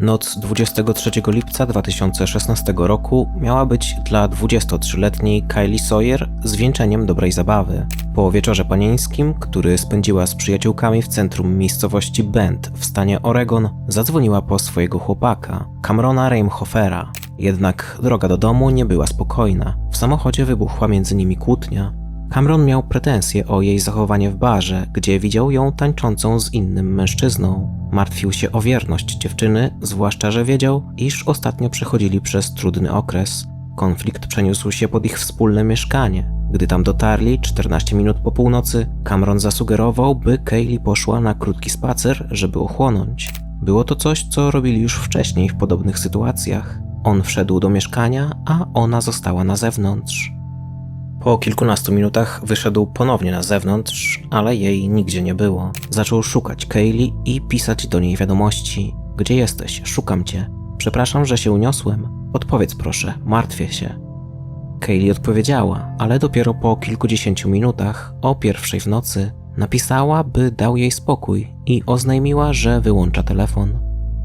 Noc 23 lipca 2016 roku miała być dla 23-letniej Kylie Sawyer zwieńczeniem dobrej zabawy. Po wieczorze panieńskim, który spędziła z przyjaciółkami w centrum miejscowości Bend w stanie Oregon, zadzwoniła po swojego chłopaka, Camerona Reimhoffera. Jednak droga do domu nie była spokojna. W samochodzie wybuchła między nimi kłótnia. Cameron miał pretensje o jej zachowanie w barze, gdzie widział ją tańczącą z innym mężczyzną. Martwił się o wierność dziewczyny, zwłaszcza, że wiedział, iż ostatnio przechodzili przez trudny okres. Konflikt przeniósł się pod ich wspólne mieszkanie. Gdy tam dotarli, 14 minut po północy, Cameron zasugerował, by Kaylee poszła na krótki spacer, żeby ochłonąć. Było to coś, co robili już wcześniej w podobnych sytuacjach. On wszedł do mieszkania, a ona została na zewnątrz. Po kilkunastu minutach wyszedł ponownie na zewnątrz, ale jej nigdzie nie było. Zaczął szukać Kaylee i pisać do niej wiadomości. Gdzie jesteś? Szukam cię. Przepraszam, że się uniosłem. Odpowiedz proszę, martwię się. Kaylee odpowiedziała, ale dopiero po kilkudziesięciu minutach, o pierwszej w nocy, napisała, by dał jej spokój i oznajmiła, że wyłącza telefon.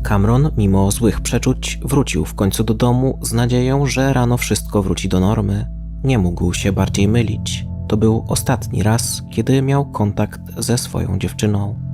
Cameron, mimo złych przeczuć, wrócił w końcu do domu z nadzieją, że rano wszystko wróci do normy. Nie mógł się bardziej mylić. To był ostatni raz, kiedy miał kontakt ze swoją dziewczyną.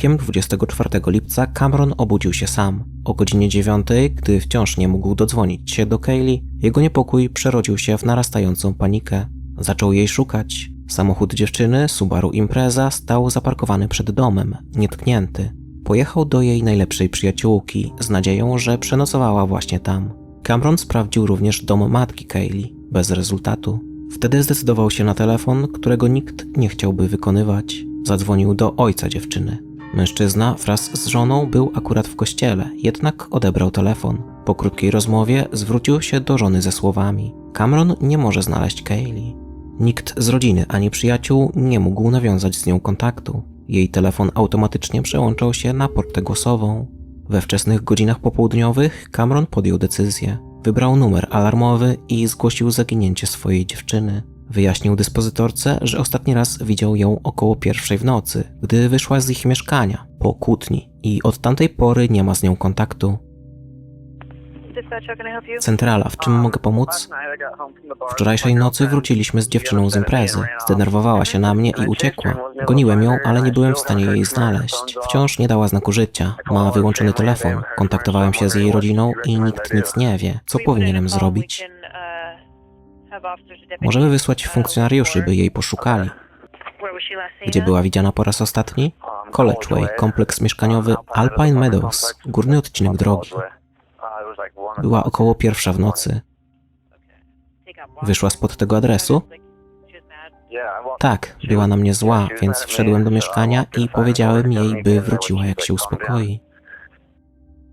Rankiem 24 lipca Cameron obudził się sam. O godzinie 9, gdy wciąż nie mógł dodzwonić się do Kaylee, jego niepokój przerodził się w narastającą panikę. Zaczął jej szukać. Samochód dziewczyny, Subaru Impreza, stał zaparkowany przed domem, nietknięty. Pojechał do jej najlepszej przyjaciółki z nadzieją, że przenocowała właśnie tam. Cameron sprawdził również dom matki Kaylee, bez rezultatu. Wtedy zdecydował się na telefon, którego nikt nie chciałby wykonywać. Zadzwonił do ojca dziewczyny. Mężczyzna wraz z żoną był akurat w kościele, jednak odebrał telefon. Po krótkiej rozmowie zwrócił się do żony ze słowami: Cameron nie może znaleźć Kaylee. Nikt z rodziny ani przyjaciół nie mógł nawiązać z nią kontaktu. Jej telefon automatycznie przełączał się na portę głosową. We wczesnych godzinach popołudniowych Cameron podjął decyzję. Wybrał numer alarmowy i zgłosił zaginięcie swojej dziewczyny. Wyjaśnił dyspozytorce, że ostatni raz widział ją około pierwszej w nocy, gdy wyszła z ich mieszkania po kłótni i od tamtej pory nie ma z nią kontaktu. Centrala, w czym mogę pomóc? Wczorajszej nocy wróciliśmy z dziewczyną z imprezy. Zdenerwowała się na mnie i uciekła. Goniłem ją, ale nie byłem w stanie jej znaleźć. Wciąż nie dała znaku życia. Ma wyłączony telefon. Kontaktowałem się z jej rodziną i nikt nic nie wie. Co powinienem zrobić? Możemy wysłać funkcjonariuszy, by jej poszukali. Gdzie była widziana po raz ostatni? College Way, kompleks mieszkaniowy Alpine Meadows, górny odcinek drogi. Była około pierwsza w nocy. Wyszła spod tego adresu? Tak, była na mnie zła, więc wszedłem do mieszkania i powiedziałem jej, by wróciła jak się uspokoi.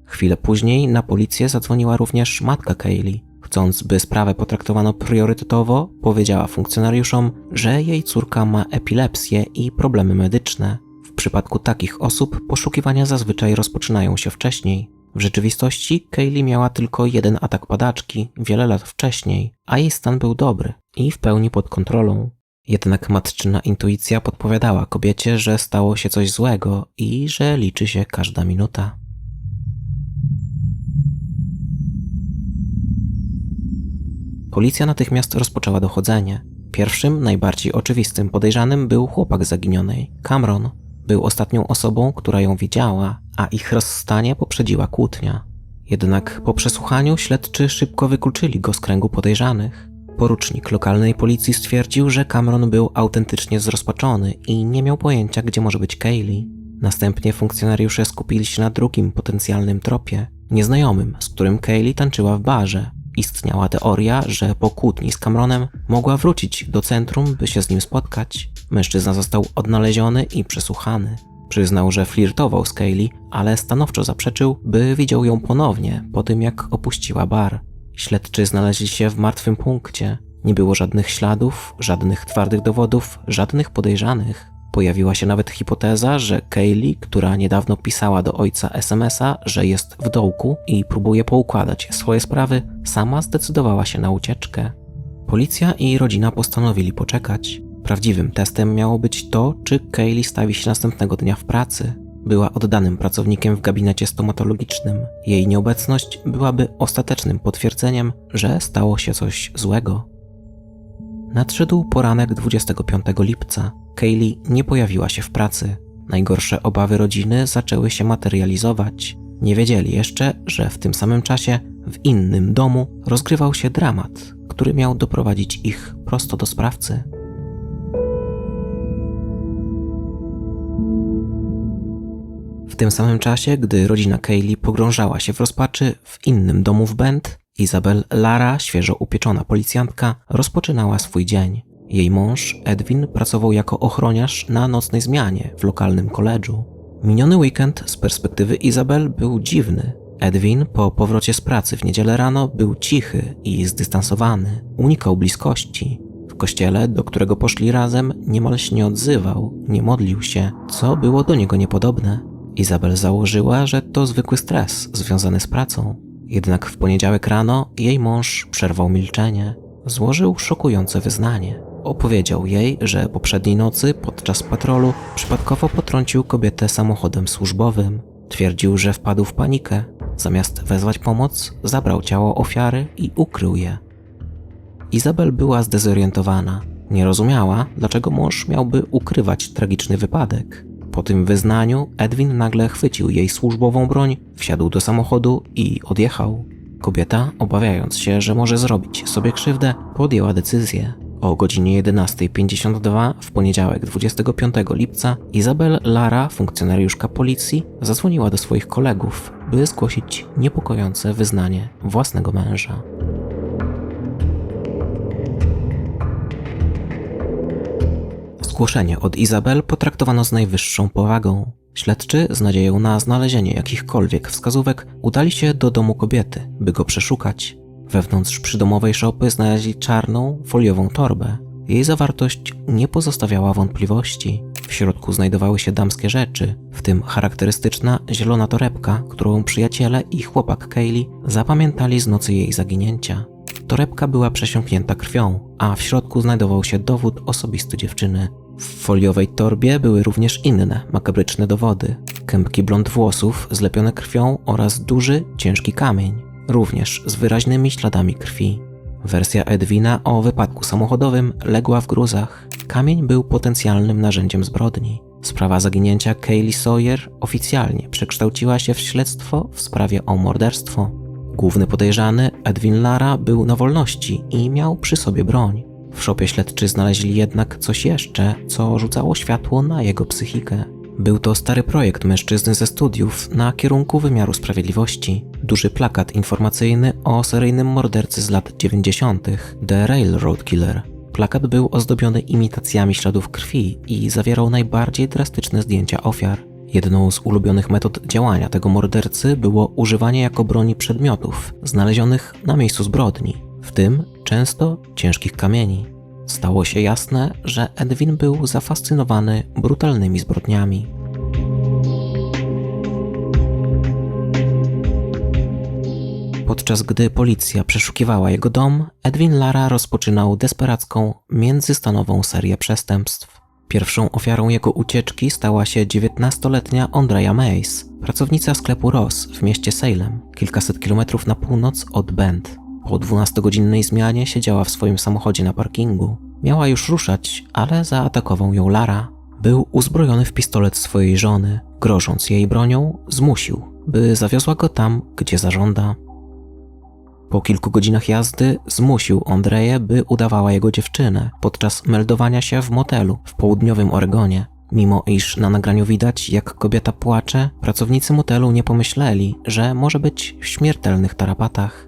Chwilę później na policję zadzwoniła również matka Kaylee. Chcąc, by sprawę potraktowano priorytetowo, powiedziała funkcjonariuszom, że jej córka ma epilepsję i problemy medyczne. W przypadku takich osób poszukiwania zazwyczaj rozpoczynają się wcześniej. W rzeczywistości Kaylee miała tylko jeden atak padaczki wiele lat wcześniej, a jej stan był dobry i w pełni pod kontrolą. Jednak matczyna intuicja podpowiadała kobiecie, że stało się coś złego i że liczy się każda minuta. Policja natychmiast rozpoczęła dochodzenie. Pierwszym, najbardziej oczywistym podejrzanym był chłopak zaginionej, Cameron. Był ostatnią osobą, która ją widziała, a ich rozstanie poprzedziła kłótnia. Jednak po przesłuchaniu śledczy szybko wykluczyli go z kręgu podejrzanych. Porucznik lokalnej policji stwierdził, że Cameron był autentycznie zrozpaczony i nie miał pojęcia, gdzie może być Kaylee. Następnie funkcjonariusze skupili się na drugim potencjalnym tropie, nieznajomym, z którym Kaylee tańczyła w barze. Istniała teoria, że po kłótni z Cameronem mogła wrócić do centrum, by się z nim spotkać. Mężczyzna został odnaleziony i przesłuchany. Przyznał, że flirtował z Kaylee, ale stanowczo zaprzeczył, by widział ją ponownie po tym, jak opuściła bar. Śledczy znaleźli się w martwym punkcie. Nie było żadnych śladów, żadnych twardych dowodów, żadnych podejrzanych. Pojawiła się nawet hipoteza, że Kaylee, która niedawno pisała do ojca SMS-a, że jest w dołku i próbuje poukładać swoje sprawy, sama zdecydowała się na ucieczkę. Policja i rodzina postanowili poczekać. Prawdziwym testem miało być to, czy Kaylee stawi się następnego dnia w pracy. Była oddanym pracownikiem w gabinecie stomatologicznym. Jej nieobecność byłaby ostatecznym potwierdzeniem, że stało się coś złego. Nadszedł poranek 25 lipca. Kaylee nie pojawiła się w pracy. Najgorsze obawy rodziny zaczęły się materializować. Nie wiedzieli jeszcze, że w tym samym czasie w innym domu rozgrywał się dramat, który miał doprowadzić ich prosto do sprawcy. W tym samym czasie, gdy rodzina Kaylee pogrążała się w rozpaczy w innym domu w Bend, Izabel Lara, świeżo upieczona policjantka, rozpoczynała swój dzień. Jej mąż, Edwin, pracował jako ochroniarz na nocnej zmianie w lokalnym koledżu. Miniony weekend z perspektywy Izabel był dziwny. Edwin po powrocie z pracy w niedzielę rano był cichy i zdystansowany, unikał bliskości. W kościele, do którego poszli razem, niemal się nie odzywał, nie modlił się, co było do niego niepodobne. Izabel założyła, że to zwykły stres związany z pracą. Jednak w poniedziałek rano jej mąż przerwał milczenie. Złożył szokujące wyznanie. Opowiedział jej, że poprzedniej nocy podczas patrolu przypadkowo potrącił kobietę samochodem służbowym. Twierdził, że wpadł w panikę. Zamiast wezwać pomoc, zabrał ciało ofiary i ukrył je. Izabel była zdezorientowana. Nie rozumiała, dlaczego mąż miałby ukrywać tragiczny wypadek. Po tym wyznaniu Edwin nagle chwycił jej służbową broń, wsiadł do samochodu i odjechał. Kobieta, obawiając się, że może zrobić sobie krzywdę, podjęła decyzję. O godzinie 11.52 w poniedziałek 25 lipca Izabel Lara, funkcjonariuszka policji, zadzwoniła do swoich kolegów, by zgłosić niepokojące wyznanie własnego męża. Zgłoszenie od Izabel potraktowano z najwyższą powagą. Śledczy, z nadzieją na znalezienie jakichkolwiek wskazówek, udali się do domu kobiety, by go przeszukać. Wewnątrz przydomowej szopy znaleźli czarną, foliową torbę. Jej zawartość nie pozostawiała wątpliwości. W środku znajdowały się damskie rzeczy, w tym charakterystyczna zielona torebka, którą przyjaciele i chłopak Kaylee zapamiętali z nocy jej zaginięcia. Torebka była przesiąknięta krwią, a w środku znajdował się dowód osobisty dziewczyny. W foliowej torbie były również inne makabryczne dowody: kępki blond włosów zlepione krwią oraz duży, ciężki kamień, również z wyraźnymi śladami krwi. Wersja Edwina o wypadku samochodowym legła w gruzach. Kamień był potencjalnym narzędziem zbrodni. Sprawa zaginięcia Kaylee Sawyer oficjalnie przekształciła się w śledztwo w sprawie o morderstwo. Główny podejrzany, Edwin Lara, był na wolności i miał przy sobie broń. W szopie śledczy znaleźli jednak coś jeszcze, co rzucało światło na jego psychikę. Był to stary projekt mężczyzny ze studiów na kierunku wymiaru sprawiedliwości. Duży plakat informacyjny o seryjnym mordercy z lat 90., The Railroad Killer. Plakat był ozdobiony imitacjami śladów krwi i zawierał najbardziej drastyczne zdjęcia ofiar. Jedną z ulubionych metod działania tego mordercy było używanie jako broni przedmiotów znalezionych na miejscu zbrodni, w tym często ciężkich kamieni. Stało się jasne, że Edwin był zafascynowany brutalnymi zbrodniami. Podczas gdy policja przeszukiwała jego dom, Edwin Lara rozpoczynał desperacką, międzystanową serię przestępstw. Pierwszą ofiarą jego ucieczki stała się 19-letnia Andrea Mays, pracownica sklepu Ross w mieście Salem, kilkaset kilometrów na północ od Bend. Po 12-godzinnej zmianie siedziała w swoim samochodzie na parkingu. Miała już ruszać, ale zaatakował ją Lara. Był uzbrojony w pistolet swojej żony. Grożąc jej bronią, zmusił, by zawiozła go tam, gdzie zażąda. Po kilku godzinach jazdy zmusił Andreję, by udawała jego dziewczynę podczas meldowania się w motelu w południowym Oregonie. Mimo iż na nagraniu widać, jak kobieta płacze, pracownicy motelu nie pomyśleli, że może być w śmiertelnych tarapatach.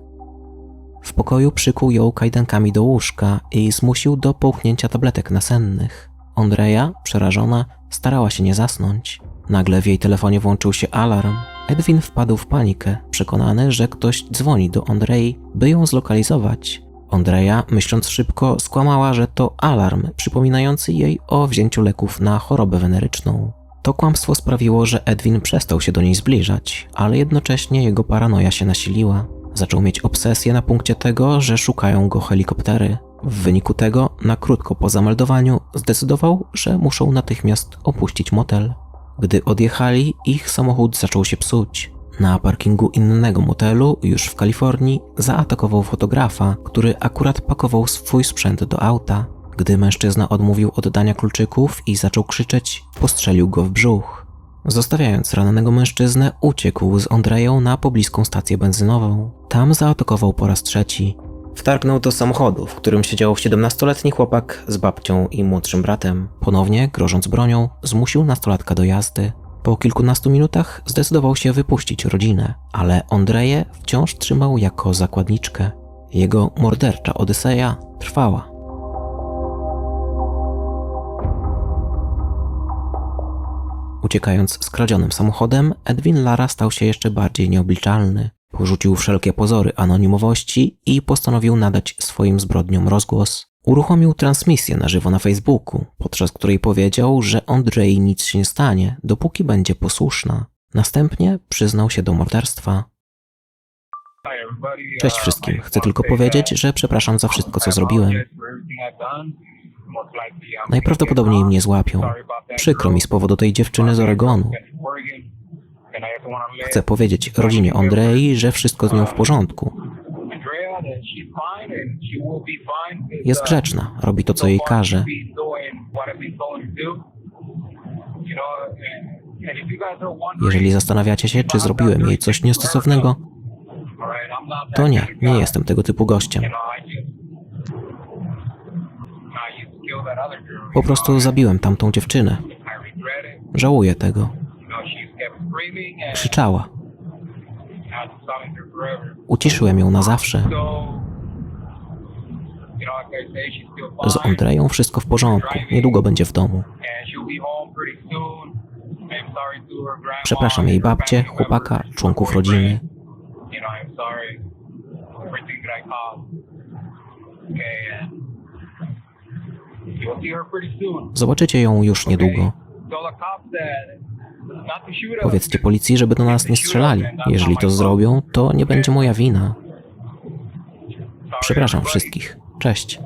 W pokoju przykuł ją kajdankami do łóżka i zmusił do połknięcia tabletek nasennych. Andrea, przerażona, starała się nie zasnąć. Nagle w jej telefonie włączył się alarm. Edwin wpadł w panikę, przekonany, że ktoś dzwoni do Andrei, by ją zlokalizować. Andrea, myśląc szybko, skłamała, że to alarm przypominający jej o wzięciu leków na chorobę weneryczną. To kłamstwo sprawiło, że Edwin przestał się do niej zbliżać, ale jednocześnie jego paranoja się nasiliła. Zaczął mieć obsesję na punkcie tego, że szukają go helikoptery. W wyniku tego, na krótko po zameldowaniu, zdecydował, że muszą natychmiast opuścić motel. Gdy odjechali, ich samochód zaczął się psuć. Na parkingu innego motelu, już w Kalifornii, zaatakował fotografa, który akurat pakował swój sprzęt do auta. Gdy mężczyzna odmówił oddania kluczyków i zaczął krzyczeć, postrzelił go w brzuch. Zostawiając rannego mężczyznę, uciekł z Andreją na pobliską stację benzynową. Tam zaatakował po raz trzeci. Wtargnął do samochodu, w którym siedział 17-letni chłopak z babcią i młodszym bratem. Ponownie, grożąc bronią, zmusił nastolatka do jazdy. Po kilkunastu minutach zdecydował się wypuścić rodzinę, ale Andreję wciąż trzymał jako zakładniczkę. Jego mordercza odyseja trwała. Uciekając skradzionym samochodem, Edwin Lara stał się jeszcze bardziej nieobliczalny. Porzucił wszelkie pozory anonimowości i postanowił nadać swoim zbrodniom rozgłos. Uruchomił transmisję na żywo na Facebooku, podczas której powiedział, że Andrzej nic się nie stanie, dopóki będzie posłuszna. Następnie przyznał się do morderstwa. Cześć wszystkim. Chcę tylko powiedzieć, że przepraszam za wszystko, co zrobiłem. Najprawdopodobniej mnie złapią. Przykro mi z powodu tej dziewczyny z Oregonu. Chcę powiedzieć rodzinie Andrei, że wszystko z nią w porządku. Jest grzeczna, robi to, co jej każe. Jeżeli zastanawiacie się, czy zrobiłem jej coś niestosownego, to nie, nie jestem tego typu gościem. Po prostu zabiłem tamtą dziewczynę. Żałuję tego. Krzyczała. Uciszyłem ją na zawsze. Z Andreją wszystko w porządku. Niedługo będzie w domu. Przepraszam jej babcię, chłopaka, członków rodziny. Zobaczycie ją już niedługo. Powiedzcie policji, żeby do nas nie strzelali. Jeżeli to zrobią, to nie będzie moja wina. Przepraszam wszystkich. Cześć.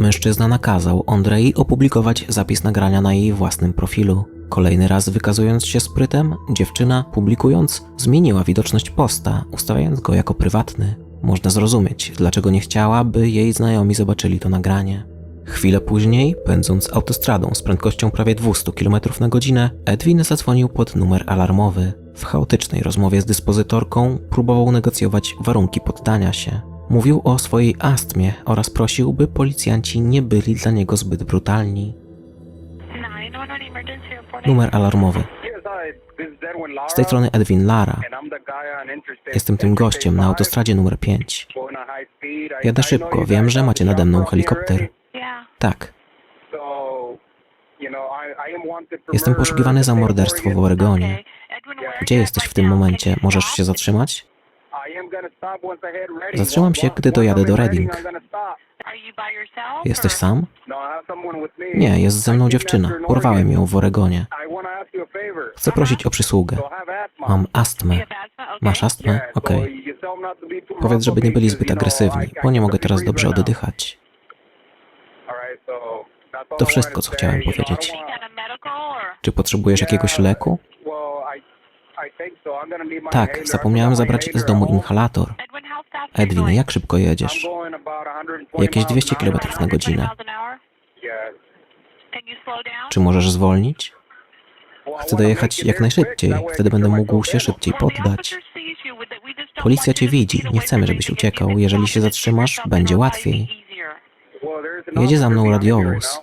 Mężczyzna nakazał Andrei opublikować zapis nagrania na jej własnym profilu. Kolejny raz wykazując się sprytem, dziewczyna, publikując, zmieniła widoczność posta, ustawiając go jako prywatny. Można zrozumieć, dlaczego nie chciała, by jej znajomi zobaczyli to nagranie. Chwilę później, pędząc autostradą z prędkością prawie 200 km na godzinę, Edwin zadzwonił pod numer alarmowy. W chaotycznej rozmowie z dyspozytorką próbował negocjować warunki poddania się. Mówił o swojej astmie oraz prosił, by policjanci nie byli dla niego zbyt brutalni. Numer alarmowy. Z tej strony Edwin Lara. Jestem tym gościem na autostradzie numer 5. Jadę szybko, wiem, że macie nade mną helikopter. Tak, Jestem poszukiwany za morderstwo w Oregonie. gdzie jesteś w tym momencie? Możesz się zatrzymać? Zatrzymam się, gdy dojadę do Reading. Jesteś sam? Nie, jest ze mną dziewczyna. Porwałem ją w Oregonie. Chcę prosić o przysługę. Mam astmę. Masz astmę? Okej. Powiedz, żeby nie byli zbyt agresywni, bo nie mogę teraz dobrze oddychać. To wszystko, co chciałem powiedzieć. Czy potrzebujesz jakiegoś leku? Tak, zapomniałem zabrać z domu inhalator. Edwin, jak szybko jedziesz? Jakieś 200 km na godzinę. Czy możesz zwolnić? Chcę dojechać jak najszybciej, wtedy będę mógł się szybciej poddać. Policja cię widzi, nie chcemy, żebyś uciekał. Jeżeli się zatrzymasz, będzie łatwiej. Jedzie za mną radiowóz.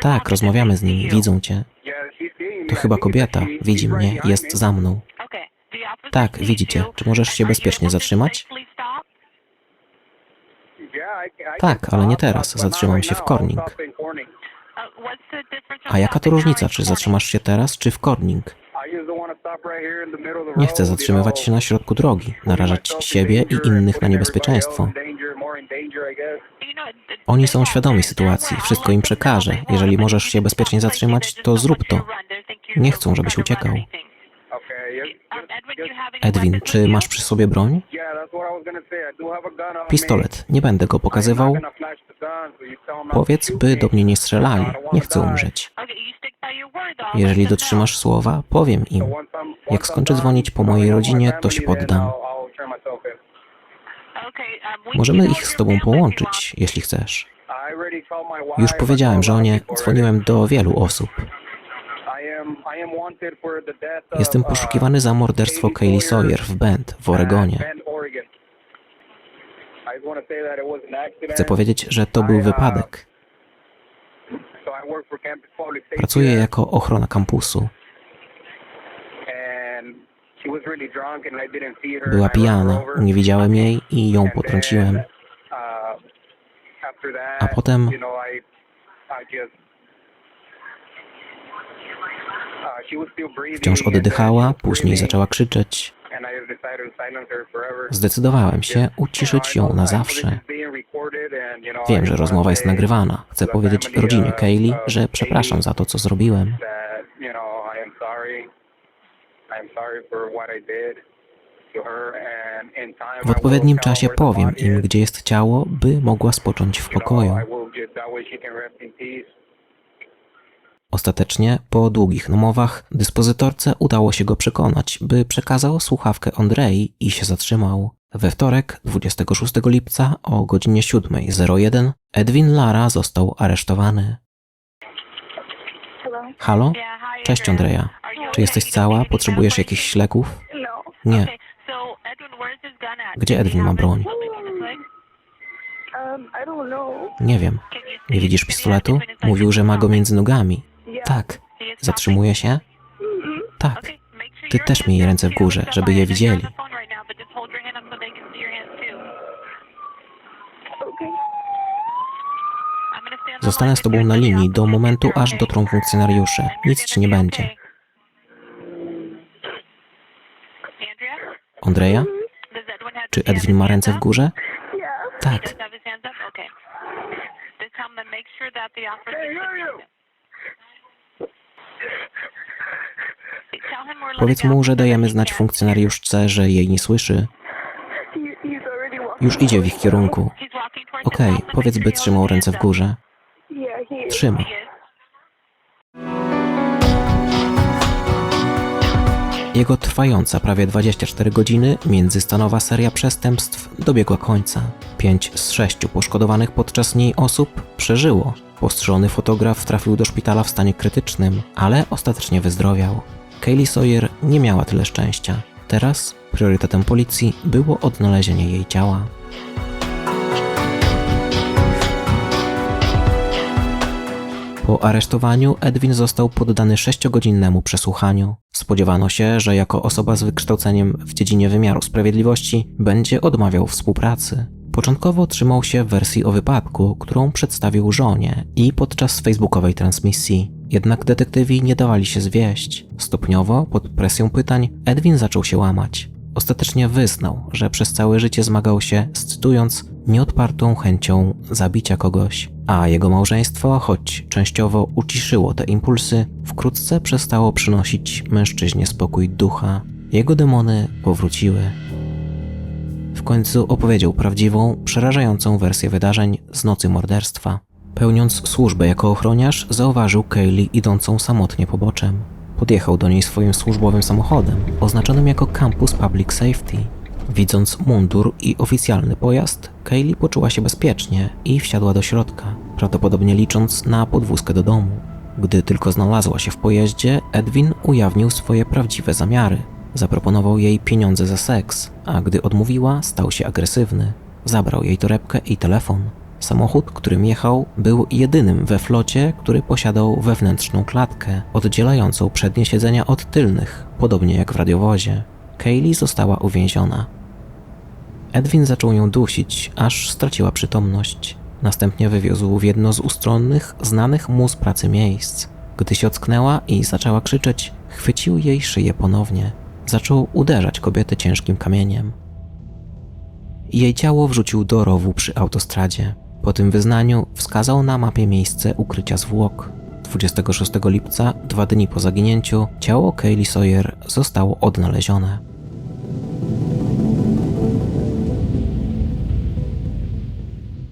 Tak, rozmawiamy z nimi, widzą cię. To chyba kobieta, widzi mnie, jest za mną. Tak, widzicie. Czy możesz się bezpiecznie zatrzymać? Tak, ale nie teraz. Zatrzymam się w Corning. A jaka to różnica, czy zatrzymasz się teraz, czy w Corning? Nie chcę zatrzymywać się na środku drogi, narażać siebie i innych na niebezpieczeństwo. Oni są świadomi sytuacji, wszystko im przekażę. Jeżeli możesz się bezpiecznie zatrzymać, to zrób to. Nie chcą, żebyś uciekał. Edwin, czy masz przy sobie broń? Pistolet. Nie będę go pokazywał. Powiedz, by do mnie nie strzelali. Nie chcę umrzeć. Jeżeli dotrzymasz słowa, powiem im. Jak skończę dzwonić po mojej rodzinie, to się poddam. Możemy ich z tobą połączyć, jeśli chcesz. Już powiedziałem żonie, dzwoniłem do wielu osób. Jestem poszukiwany za morderstwo Kaylee Sawyer w Bend w Oregonie. Chcę powiedzieć, że to był wypadek. Pracuję jako ochrona kampusu. Była pijana, nie widziałem jej i ją potrąciłem. A potem wciąż oddychała, później zaczęła krzyczeć. Zdecydowałem się uciszyć ją na zawsze. Wiem, że rozmowa jest nagrywana. Chcę powiedzieć rodzinie Kaylee, że przepraszam za to, co zrobiłem. W odpowiednim czasie powiem im, gdzie jest ciało, by mogła spocząć w pokoju. Ostatecznie, po długich namowach, dyspozytorce udało się go przekonać, by przekazał słuchawkę Andrei i się zatrzymał. We wtorek, 26 lipca o godzinie 7.01 Edwin Lara został aresztowany. Halo? Cześć Andrea. Czy jesteś cała? Potrzebujesz jakichś leków? Nie. Gdzie Edwin ma broń? Nie wiem. Nie widzisz pistoletu? Mówił, że ma go między nogami. Tak. Zatrzymuje się? Tak. Ty też miej ręce w górze, żeby je widzieli. Zostanę z tobą na linii do momentu, aż dotrą funkcjonariusze. Nic ci nie będzie. Andrea? Czy Edwin ma ręce w górze? Tak. Powiedz mu, że dajemy znać funkcjonariuszce, że jej nie słyszy. Już idzie w ich kierunku. Okej, powiedz, by trzymał ręce w górze. Trzyma. Jego trwająca prawie 24 godziny międzystanowa seria przestępstw dobiegła końca. Pięć z sześciu poszkodowanych podczas niej osób przeżyło. Postrzelony fotograf trafił do szpitala w stanie krytycznym, ale ostatecznie wyzdrowiał. Kaylee Sawyer nie miała tyle szczęścia. Teraz priorytetem policji było odnalezienie jej ciała. Po aresztowaniu Edwin został poddany sześciogodzinnemu przesłuchaniu. Spodziewano się, że jako osoba z wykształceniem w dziedzinie wymiaru sprawiedliwości będzie odmawiał współpracy. Początkowo trzymał się wersji o wypadku, którą przedstawił żonie i podczas facebookowej transmisji. Jednak detektywi nie dawali się zwieść. Stopniowo, pod presją pytań, Edwin zaczął się łamać. Ostatecznie wyznał, że przez całe życie zmagał się cytując, nieodpartą chęcią zabicia kogoś, a jego małżeństwo, choć częściowo uciszyło te impulsy, wkrótce przestało przynosić mężczyźnie spokój ducha. Jego demony powróciły. W końcu opowiedział prawdziwą, przerażającą wersję wydarzeń z nocy morderstwa. Pełniąc służbę jako ochroniarz, zauważył Kaylee idącą samotnie poboczem. Podjechał do niej swoim służbowym samochodem, oznaczonym jako Campus Public Safety. Widząc mundur i oficjalny pojazd, Kaylee poczuła się bezpiecznie i wsiadła do środka, prawdopodobnie licząc na podwózkę do domu. Gdy tylko znalazła się w pojeździe, Edwin ujawnił swoje prawdziwe zamiary. Zaproponował jej pieniądze za seks, a gdy odmówiła, stał się agresywny. Zabrał jej torebkę i telefon. Samochód, którym jechał, był jedynym we flocie, który posiadał wewnętrzną klatkę, oddzielającą przednie siedzenia od tylnych, podobnie jak w radiowozie. Kaylee została uwięziona. Edwin zaczął ją dusić, aż straciła przytomność. Następnie wywiózł w jedno z ustronnych, znanych mu z pracy miejsc. Gdy się ocknęła i zaczęła krzyczeć, chwycił jej szyję ponownie. Zaczął uderzać kobietę ciężkim kamieniem. Jej ciało wrzucił do rowu przy autostradzie. Po tym wyznaniu wskazał na mapie miejsce ukrycia zwłok. 26 lipca, dwa dni po zaginięciu, ciało Kaylee Sawyer zostało odnalezione.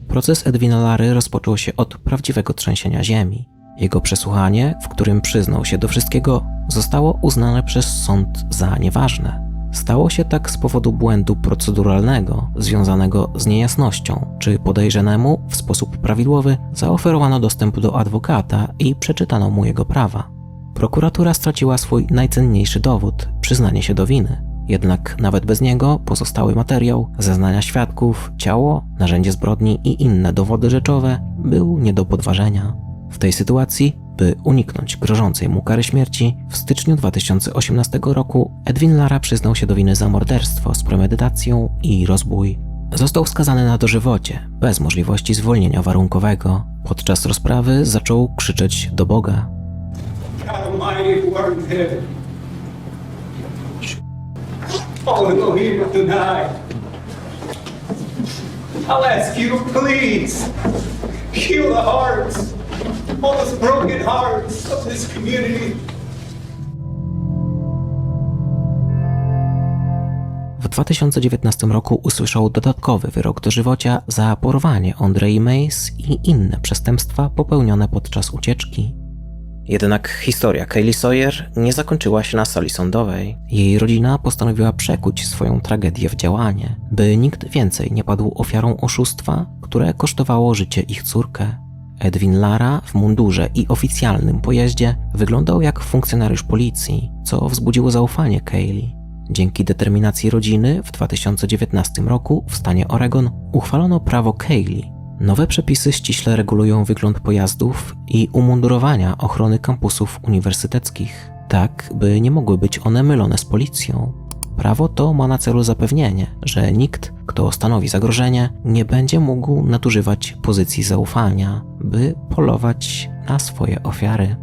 Proces Edwina Lary rozpoczął się od prawdziwego trzęsienia ziemi. Jego przesłuchanie, w którym przyznał się do wszystkiego, zostało uznane przez sąd za nieważne. Stało się tak z powodu błędu proceduralnego związanego z niejasnością, czy podejrzanemu w sposób prawidłowy zaoferowano dostęp do adwokata i przeczytano mu jego prawa. Prokuratura straciła swój najcenniejszy dowód przyznanie się do winy. Jednak nawet bez niego pozostały materiał, zeznania świadków, ciało, narzędzie zbrodni i inne dowody rzeczowe był nie do podważenia. W tej sytuacji, by uniknąć grożącej mu kary śmierci, w styczniu 2018 roku Edwin Lara przyznał się do winy za morderstwo z premedytacją i rozbój. Został skazany na dożywocie, bez możliwości zwolnienia warunkowego. Podczas rozprawy zaczął krzyczeć do Boga. I'll ask you please heal the hearts, broken hearts of this community. W 2019 roku usłyszał dodatkowy wyrok dożywocia za porwanie Andrei Mays i inne przestępstwa popełnione podczas ucieczki. Jednak historia Kaylee Sawyer nie zakończyła się na sali sądowej. Jej rodzina postanowiła przekuć swoją tragedię w działanie, by nikt więcej nie padł ofiarą oszustwa, które kosztowało życie ich córkę. Edwin Lara w mundurze i oficjalnym pojeździe wyglądał jak funkcjonariusz policji, co wzbudziło zaufanie Kaylee. Dzięki determinacji rodziny w 2019 roku w stanie Oregon uchwalono prawo Kaylee. Nowe przepisy ściśle regulują wygląd pojazdów i umundurowania ochrony kampusów uniwersyteckich, tak by nie mogły być one mylone z policją. Prawo to ma na celu zapewnienie, że nikt, kto stanowi zagrożenie, nie będzie mógł nadużywać pozycji zaufania, by polować na swoje ofiary.